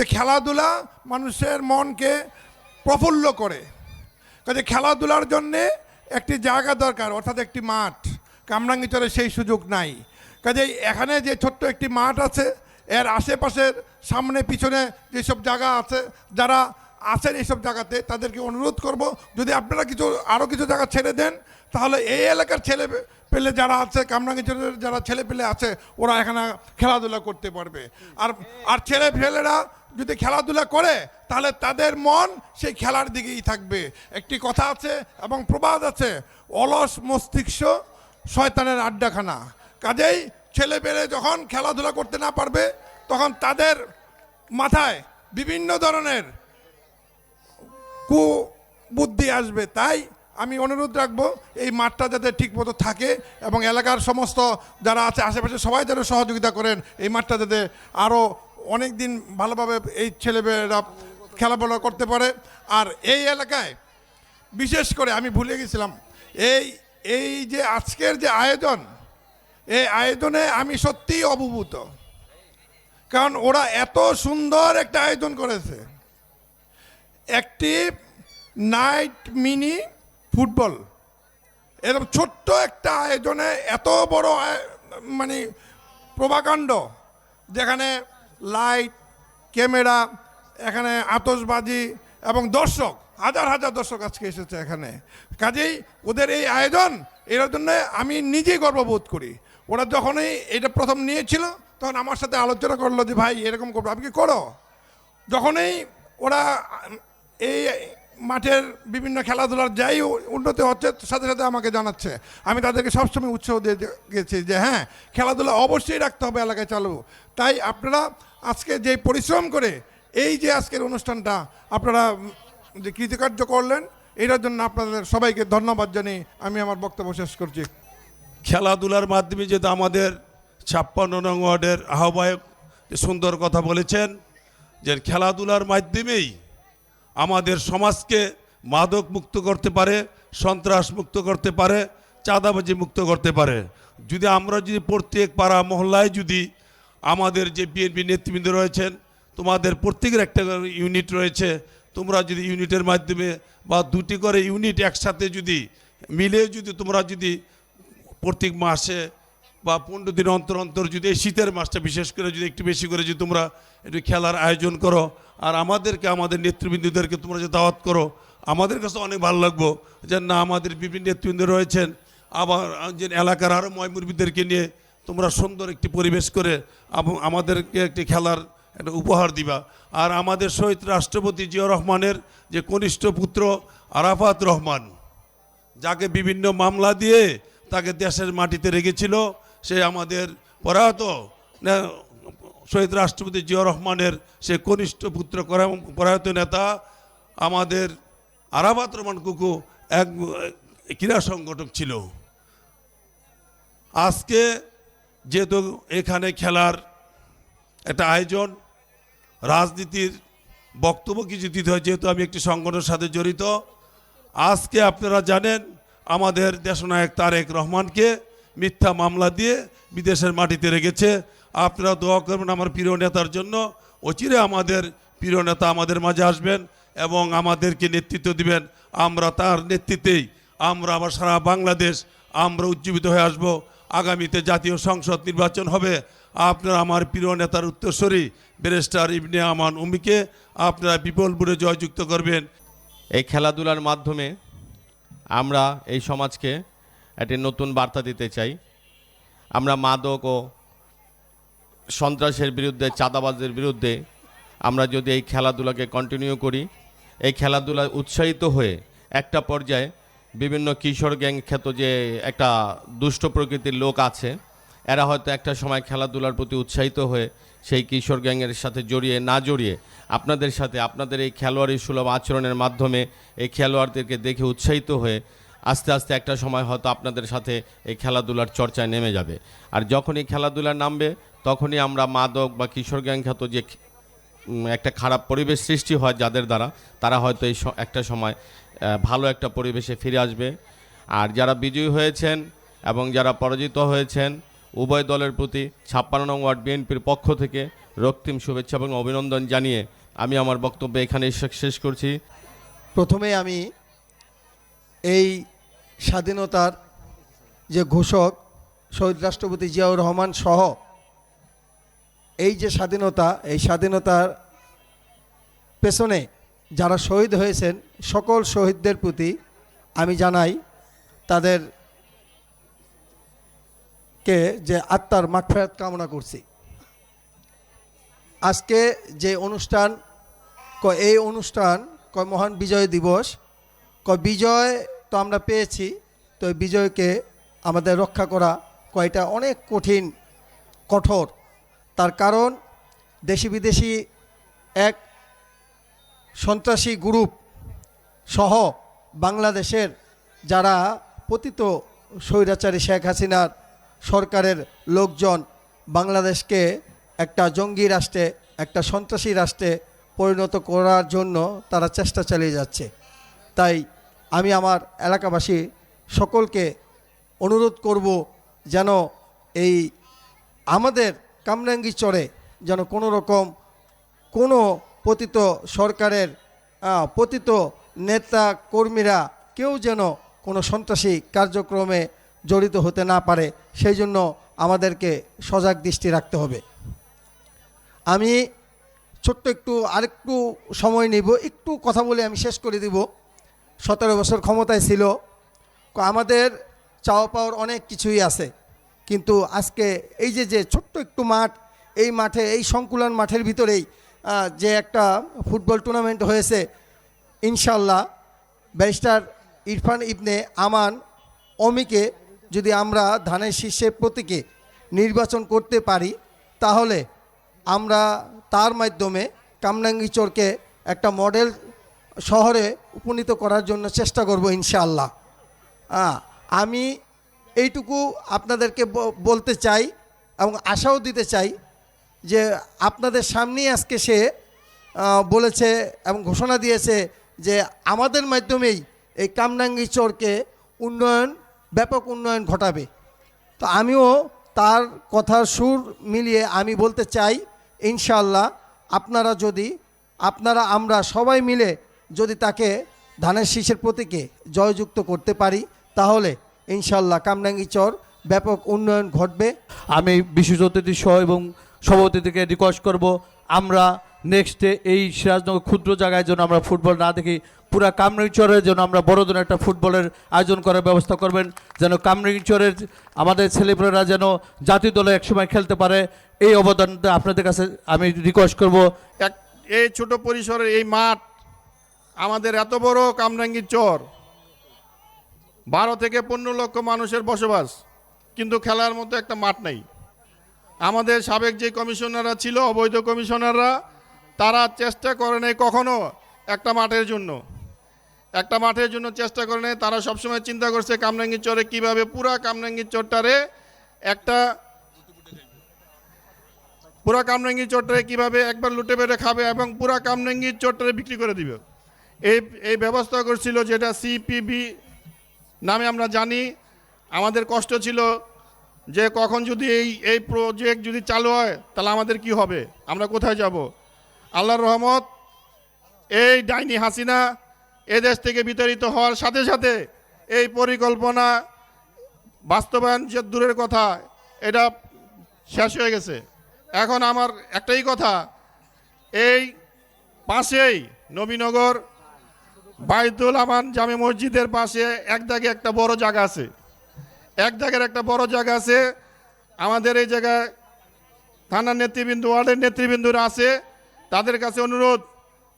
যে খেলাধুলা মানুষের মনকে প্রফুল্ল করে। কাজে খেলাধুলার জন্যে একটি জায়গা দরকার, অর্থাৎ একটি মাঠ। কামরাঙ্গিচরে সেই সুযোগ নাই। কাজে এখানে যে ছোট্ট একটি মাঠ আছে, এর আশেপাশের সামনে পিছনে যেসব জায়গা আছে, যারা আছেন এইসব জায়গাতে তাদেরকে অনুরোধ করব, যদি আপনারা কিছু আরও কিছু জায়গা ছেড়ে দেন, তাহলে এই এলাকার ছেলে পেলে যারা আছে কামরাঙ্গিচরের যারা ছেলে পেলে আছে, ওরা এখানে খেলাধুলা করতে পারবে। আর আর ছেলে ফেলেরা যদি খেলাধুলা করে, তাহলে তাদের মন সেই খেলার দিকেই থাকবে। একটি কথা আছে এবং প্রবাদ আছে, অলস মস্তিষ্ক শয়তানের আড্ডাখানা। কাজেই ছেলে পেলে যখন খেলাধুলা করতে না পারবে, তখন তাদের মাথায় বিভিন্ন ধরনের কু বুদ্ধি আসবে। তাই আমি অনুরোধ রাখব, এই মাঠটা যাতে ঠিকমতো থাকে এবং এলাকার সমস্ত যারা আছে আশেপাশে সবাই যেন সহযোগিতা করেন, এই মাঠটা যাতে আরও অনেক দিন ভালোভাবে এই ছেলেমেয়েরা খেলাধুলা করতে পারে। আর এই এলাকায়, বিশেষ করে আমি ভুলে গেছিলাম, এই এই যে আজকের যে আয়োজন, এই আয়োজনে আমি সত্যিই অবভূত। কারণ ওরা এত সুন্দর একটা আয়োজন করেছে। একটি নাইট মিনি ফুটবল। এরকম ছোট্ট একটা আয়োজনে এত বড় মানে প্রভাকাণ্ড, যেখানে লাইট, ক্যামেরা, এখানে আতশবাজি এবং দর্শক, হাজার হাজার দর্শক আজকে এসেছে এখানে। কাজেই ওদের এই আয়োজন, এর জন্য আমি নিজেই গর্ববোধ করি। ওরা যখনই এটা প্রথম নিয়েছিল, তখন আমার সাথে আলোচনা করল যে, ভাই, এরকম করব আমি কি করো? যখনই ওরা এই মাঠের বিভিন্ন খেলাধুলার যাই উন্নতি হচ্ছে, সাথে সাথে আমাকে জানাচ্ছে। আমি তাদেরকে সবসময় উৎসাহ দিয়ে গেছি যে হ্যাঁ খেলাধুলা অবশ্যই রাখতে হবে এলাকায়, চালু। তাই আপনারা আজকে যে পরিশ্রম করে এই যে আজকের অনুষ্ঠানটা আপনারা যে কৃতকার্য করলেন, এটার জন্য আপনাদের সবাইকে ধন্যবাদ জানিয়ে আমি আমার বক্তব্য শেষ করছি। খেলাধুলার মাধ্যমে যেহেতু আমাদের ছাপ্পান্ন নং ওয়ার্ডের আহ্বায়ক সুন্দর কথা বলেছেন, যে খেলাধুলার মাধ্যমেই আমাদের সমাজকে মাদক মুক্ত করতে পারে, সন্ত্রাস মুক্ত করতে পারে, চাঁদাবাজি মুক্ত করতে পারে। যদি আমরা যদি প্রত্যেক পাড়া মহল্লায় যদি আমাদের যে বিএনপি নেতৃবৃন্দ রয়েছেন, তোমাদের প্রত্যেকের একটা ইউনিট রয়েছে, তোমরা যদি ইউনিটের মাধ্যমে বা দুটি করে ইউনিট একসাথে যদি মিলে যদি তোমরা যদি প্রত্যেক মাসে বা পনেরো দিন অন্তর অন্তর যদি এই শীতের মাসটা বিশেষ করে যদি একটু বেশি করে যদি তোমরা একটু খেলার আয়োজন করো, আর আমাদেরকে, আমাদের নেতৃবৃন্দদেরকে তোমরা যে দাওয়াত করো, আমাদের কাছে অনেক ভালো লাগবো যে না, আমাদের বিভিন্ন নেতৃবৃন্দ রয়েছেন, আবার যে এলাকার আরও ময়মুরবিদেরকে নিয়ে তোমরা সুন্দর একটি পরিবেশ করে আম- আমাদেরকে একটি খেলার একটা উপহার দিবা। আর আমাদের শহীদ রাষ্ট্রপতি জিয়া রহমানের যে কনিষ্ঠ পুত্র আরাফাত রহমান, যাকে বিভিন্ন মামলা দিয়ে তাকে দেশের মাটিতে রেখেছিল সে আমাদের প্রয়াত না- শহীদ রাষ্ট্রপতি জিয়া রহমানের সে কনিষ্ঠ পুত্র প্রয়াত নেতা, আমাদের আরাবাত রহমান কুকু এক, ক্রীড়া সংগঠক ছিল। আজকে যেহেতু এখানে খেলার একটা আয়োজন, রাজনীতির বক্তব্য কিছু দিতে হয়, যেহেতু আমি একটি সংগঠনের সাথে জড়িত, আজকে আপনারা জানেন আমাদের দেশনায়ক তারেক রহমানকে মিথ্যা মামলা দিয়ে বিদেশের মাটিতে রেখেছে। আপনারা দোয়া করবেন আমার প্রিয় নেতার জন্য। অচিরে আমাদের প্রিয় নেতা আমাদের মাঝে আসবেন এবং আমাদেরকে নেতৃত্ব দিবেন। আমরা তার নেতৃত্বেই আমরা আবার সারা বাংলাদেশ আমরা উজ্জীবিত হয়ে আসব। আগামীতে জাতীয় সংসদ নির্বাচন হবে। আপনারা আমার প্রিয় নেতার উত্তরস্বরী ব্যারিস্টার ইবনে আমান উমিকে আপনারা বিপুল বুড়ে জয়যুক্ত করবেন। এই খেলাধুলার মাধ্যমে আমরা এই সমাজকে একটি নতুন বার্তা দিতে চাই। আমরা মাদক ও সন্ত্রাসের বিরুদ্ধে চাঁদাবাজের বিরুদ্ধে আমরা যদি এই খেলাধুলাকে কন্টিনিউ করি, এই খেলাধুলায় উৎসাহিত হয়ে একটা পর্যায়ে বিভিন্ন কিশোর গ্যাং খ্যাত যে একটা দুষ্ট প্রকৃতির লোক আছে, এরা হয়তো একটা সময় খেলাধুলার প্রতি উৎসাহিত হয়ে সেই কিশোর গ্যাংয়ের সাথে জড়িয়ে, না জড়িয়ে আপনাদের সাথে, আপনাদের এই খেলোয়াড়ি সুলভ আচরণের মাধ্যমে এই খেলোয়াড়দেরকে দেখে উৎসাহিত হয়ে আস্তে আস্তে একটা সময় হয়তো আপনাদের সাথে এই খেলাধুলার চর্চায় নেমে যাবে। আর যখনই খেলাধুলা নামবে, তখনই আমরা মাদক বা কিশোর গ্যাং খ্যাত যে একটা খারাপ পরিবেশ সৃষ্টি হয় যাদের দ্বারা, তারা হয়তো এই একটা সময় ভালো একটা পরিবেশে ফিরে আসবে। আর যারা বিজয়ী হয়েছেন এবং যারা পরাজিত হয়েছেন, উভয় দলের প্রতি ছাপ্পান্ন নং ওয়ার্ড বিএনপির পক্ষ থেকে রক্তিম শুভেচ্ছা এবং অভিনন্দন জানিয়ে আমি আমার বক্তব্য এখানে শেষ করছি। প্রথমে আমি এই স্বাধীনতার যে ঘোষক শহীদ রাষ্ট্রপতি জিয়াউর রহমান সহ এই যে স্বাধীনতা, এই স্বাধীনতার পেছনে যারা শহীদ হয়েছেন, সকল শহীদদের প্রতি আমি জানাই তাদের কে যে আত্মার মাগফেরাত কামনা করছি। আজকে যে অনুষ্ঠান এই অনুষ্ঠান, ক, মহান বিজয় দিবস ক, বিজয় তো আমরা পেয়েছি। তো বিজয়কে আমাদের রক্ষা করা কয়টা অনেক কঠিন, কঠোর। তার কারণ, দেশি বিদেশি এক সন্ত্রাসী গ্রুপ সহ বাংলাদেশের যারা পতিত স্বৈরাচারী শেখ হাসিনার সরকারের লোকজন বাংলাদেশকে একটা জঙ্গি রাষ্ট্রে, একটা সন্ত্রাসী রাষ্ট্রে পরিণত করার জন্য তারা চেষ্টা চালিয়ে যাচ্ছে। তাই আমি আমার এলাকাবাসী সকলকে অনুরোধ করব যেন এই আমাদের কামরাঙ্গি চরে যেন কোনো রকম কোনো পতিত সরকারের পতিত নেতা কর্মীরা কেউ যেন কোনো সন্ত্রাসী কার্যক্রমে জড়িত হতে না পারে, সেই জন্য আমাদেরকে সজাগ দৃষ্টি রাখতে হবে। আমি ছোট্ট একটু আরেকটু সময় নিব, একটু কথা বলে আমি শেষ করে দিব। সতেরো বছর ক্ষমতায় ছিল। আমাদের চাওয়া পাওয়ার অনেক কিছুই আছে। কিন্তু আজকে এই যে যে ছোট্ট একটু মাঠ, এই মাঠে, এই সংকুলন মাঠের ভিতরেই যে একটা ফুটবল টুর্নামেন্ট হয়েছে ইনশাল্লাহ ব্যারিস্টার ইরফান ইবনে আমান অমিকে যদি আমরা ধানের শীর্ষের প্রতীকে নির্বাচন করতে পারি, তাহলে আমরা তার মাধ্যমে কামরাঙ্গিচরকে একটা মডেল শহরে উপনীত করার জন্য চেষ্টা করব ইনশাআল্লাহ। হ্যাঁ আমি এইটুকু আপনাদেরকে বলতে চাই এবং আশাও দিতে চাই যে আপনাদের সামনেই আজকে সে বলেছে এবং ঘোষণা দিয়েছে যে আমাদের মাধ্যমেই এই কামনাঙ্গি চরকে উন্নয়ন, ব্যাপক উন্নয়ন ঘটাবে। তো আমিও তার কথার সুর মিলিয়ে আমি বলতে চাই ইনশাল্লাহ আপনারা যদি, আপনারা আমরা সবাই মিলে যদি তাকে ধানের শীষের প্রতীকে জয়যুক্ত করতে পারি তাহলে ইনশাল্লাহ কামরাঙ্গি চর ব্যাপক উন্নয়ন ঘটবে। আমি বিশেষ অতিথি সহ এবং সভাপতিকে রিকোয়েস্ট করব আমরা নেক্সটে এই সিরাজনগর ক্ষুদ্র জায়গায় যেন আমরা ফুটবল না দেখি পুরা কামরিংচরের জন্য আমরা বড় ধরনের একটা ফুটবলের আয়োজন করার ব্যবস্থা করবেন যেন কামরিংচরের আমাদের ছেলেপুলেরা যেন জাতীয় দলে একসময় খেলতে পারে এই অবদানটা আপনাদের কাছে আমি রিকোয়েস্ট করব। এক এই ছোট পরিসরের এই মাঠ আমাদের এত বড় কামরাঙ্গির চর। বারো থেকে পনেরো লক্ষ মানুষের বসবাস, কিন্তু খেলার মতো একটা মাঠ নেই। আমাদের সাবেক যে কমিশনাররা ছিল, অবৈধ কমিশনাররা, তারা চেষ্টা করে নাই কখনো একটা মাঠের জন্য। একটা মাঠের জন্য চেষ্টা করে নেই, তারা সবসময় চিন্তা করছে কামরাঙ্গির চরে কীভাবে পুরা কামরাঙ্গির চরটারে একটা পুরা কামরাঙ্গির চট্টরে কীভাবে একবার লুটে বেড়ে খাবে এবং পুরা কামরাঙ্গির চট্টরে বিক্রি করে দিবে। এই এই ব্যবস্থা করছিল যেটা সিপিবি নামে আমরা জানি। আমাদের কষ্ট ছিল যে কখন যদি এই এই প্রজেক্ট যদি চালু হয়, তাহলে আমাদের কি হবে? আমরা কোথায় যাব? আল্লাহর রহমত, এই ডাইনি হাসিনা এ দেশ থেকে বিতাড়িত হওয়ার সাথে সাথে এই পরিকল্পনা বাস্তবায়ন যে দূরের কথা, এটা শেষ হয়ে গেছে। এখন আমার একটাই কথা, এই পাশেই নবীনগর বাইতুল আমান জামে মসজিদের পাশে এক দাগে একটা বড় জায়গা আছে। এক দাগের একটা বড় জায়গা আছে। আমাদের এই জায়গায় থানার নেতৃবৃন্দ, ওয়ার্ডের নেতৃবৃন্দরা আছে। তাদের কাছে অনুরোধ,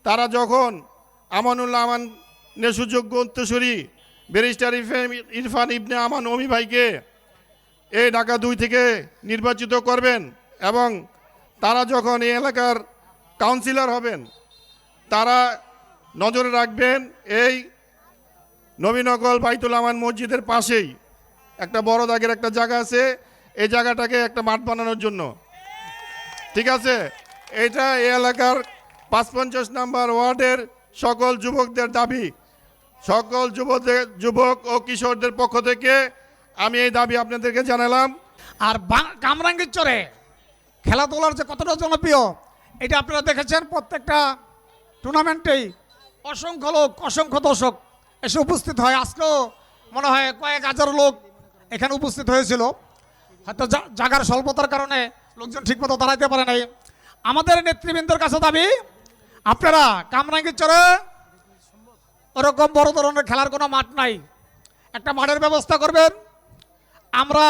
তারা যখন আমানুল্লাহ আমান সুযোগ্য উত্তরসূরি ব্যারিস্টার ইরফান- ইরফান ইবনে আমান অমি ভাইকে এই ঢাকা দুই থেকে নির্বাচিত করবেন এবং তারা যখন এই এলাকার কাউন্সিলর হবেন, তারা নজরে রাখবেন, এই নবীনগর বাইতুল আমান মসজিদের পাশেই একটা বড় দাগের একটা জায়গা আছে, এই জায়গাটাকে একটা মাঠ বানানোর জন্য। ঠিক আছে? এটা এই এলাকার পাঁচ পঞ্চাশ নাম্বার ওয়ার্ডের সকল যুবকদের দাবি। সকল যুবকদের যুবক ও কিশোরদের পক্ষ থেকে আমি এই দাবি আপনাদেরকে জানালাম। আর কামরাঙ্গীর চরে খেলাধুলার যে কতটা জনপ্রিয়, এটা আপনারা দেখেছেন প্রত্যেকটা টুর্নামেন্টেই অসংখ্য লোক, অসংখ্য দর্শক এসে উপস্থিত হয়। আজকেও মনে হয় কয়েক হাজার লোক এখানে উপস্থিত হয়েছিল। হয়তো জাগার স্বল্পতার কারণে লোকজন ঠিকমতো দাঁড়াইতে পারে নাই। আমাদের নেতৃবৃন্দের কাছে দাবি, আপনারা কামরাঙ্গির চরে ওরকম বড় ধরনের খেলার কোনো মাঠ নাই। একটা মাঠের ব্যবস্থা করবেন। আমরা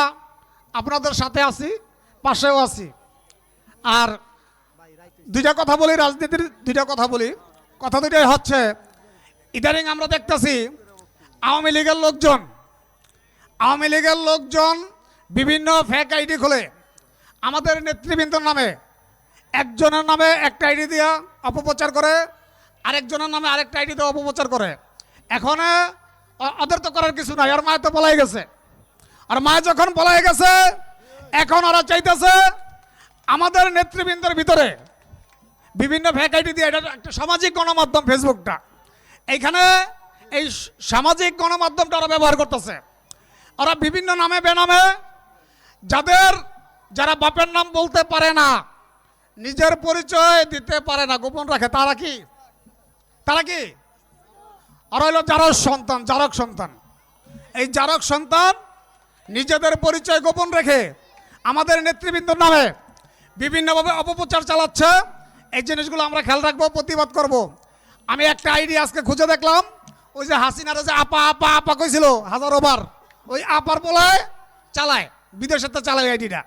আপনাদের সাথে আছি, পাশেও আছি। আর দুইটা কথা বলি, রাজনীতির দুইটা কথা বলি। কথা দুইটাই হচ্ছে। ইদানিং আমরা দেখতেছি আওয়ামী লীগের লোকজন, আওয়ামী লীগের লোকজন বিভিন্ন ফেক আইডি খোলে। আমাদের নেতৃবৃন্দর নামে একজনের নামে একটা আইডি দিয়ে অপপ্রচার করে, আরেকজনের নামে আরেকটা আইডি দিয়ে অপপ্রচার করে। এখন ওদের তো করার কিছু নাই, আর মায়ের তো পলাই গেছে। আর মায়ের যখন পলাই গেছে, এখন ওরা চাইতেছে আমাদের নেতৃবৃন্দের ভিতরে বিভিন্ন ভ্যাকাইটি দিয়ে এটা একটা সামাজিক গণমাধ্যম ফেসবুকটা এইখানে এই সামাজিক গণমাধ্যমটা ওরা ব্যবহার করতেছে। ওরা বিভিন্ন নামে বেনামে যাদের, যারা বাপের নাম বলতে পারে না, নিজের পরিচয় দিতে পারে না, গোপন রাখে, তারা কি? তারা কি? আর হইল জারক সন্তান জারক সন্তান। এই জারক সন্তান নিজেদের পরিচয় গোপন রেখে আমাদের নেতৃবৃন্দর নামে বিভিন্নভাবে অপপ্রচার চালাচ্ছে। এই জিনিসগুলো আমরা খেয়াল রাখব, প্রতিবাদ করব। আমি একটা আইডি আজকে খুঁজে দেখলাম, ওই যে হাসিনারা যে আপা আপা আপা কইছিল, হাজার ওভার ওই আপার বলায় চালায়, বিদেশের তো চালায় আইডিটা।